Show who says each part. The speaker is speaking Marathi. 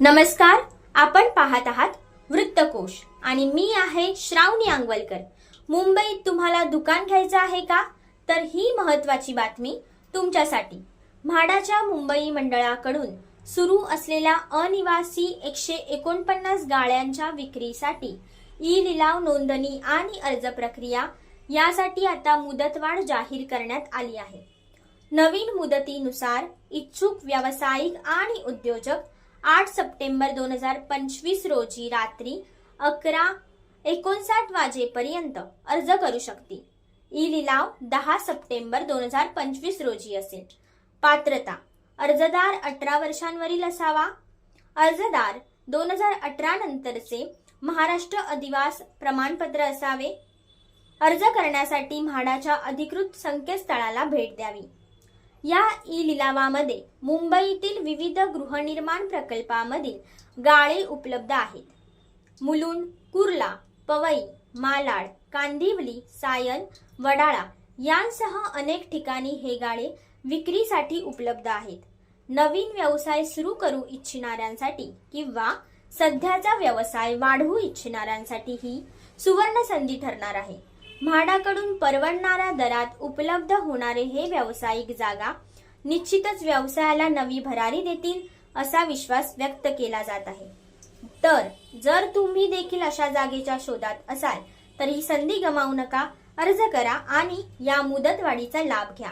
Speaker 1: नमस्कार आपण पाहत आहात वृत्तकोश आणि मी आहे श्रावणी आंगवलकर. मुंबईत तुम्हाला दुकान घ्यायचं आहे का? तर ही महत्वाची बातमी तुमच्यासाठी. म्हाडाच्या मुंबई मंडळाकडून सुरू असलेल्या अनिवासी एकशे एकोणपन्नास गाळ्यांच्या विक्रीसाठी ई लिलाव नोंदणी आणि अर्ज प्रक्रिया यासाठी आता मुदतवाढ जाहीर करण्यात आली आहे. नवीन मुदतीनुसार इच्छुक व्यावसायिक आणि उद्योजक आठ सप्टेंबर दोन हजार पंचवीस रोजी रात्री अकरा एकोणसाठ वाजेपर्यंत अर्ज करू शकतील ई लिलाव दहा सप्टेंबर दोन हजार पंचवीस रोजी असेल. पात्रता अर्जदार अठरा वर्षांवरील असावा. अर्जदार दोन हजार अठरा नंतरचे महाराष्ट्र अधिवास प्रमाणपत्र असावे. अर्ज करण्यासाठी म्हाडाच्या अधिकृत संकेतस्थळाला भेट द्यावी. या ई लिलावामध्ये मुंबईतील विविध गृहनिर्माण प्रकल्पामधील गाळे उपलब्ध आहेत. मुलुंड कुर्ला पवई मालाड कांदिवली सायन वडाळा यांसह अनेक ठिकाणी हे गाळे विक्रीसाठी उपलब्ध आहेत. नवीन व्यवसाय सुरू करू इच्छिणाऱ्यांसाठी किंवा सध्याचा व्यवसाय वाढवू इच्छिणाऱ्यांसाठी ही सुवर्ण संधी ठरणार आहे. म्हाडाकडून परवडणाऱ्या दरात उपलब्ध होणारे हे व्यावसायिक जागा निश्चितच व्यवसायाला नवी भरारी देतील असा विश्वास व्यक्त केला जात आहे. तर जर तुम्ही देखील अशा जागेच्या शोधात असाल तर ही संधी गमावू नका अर्ज करा आणि या मुदतवाढीचा लाभ घ्या.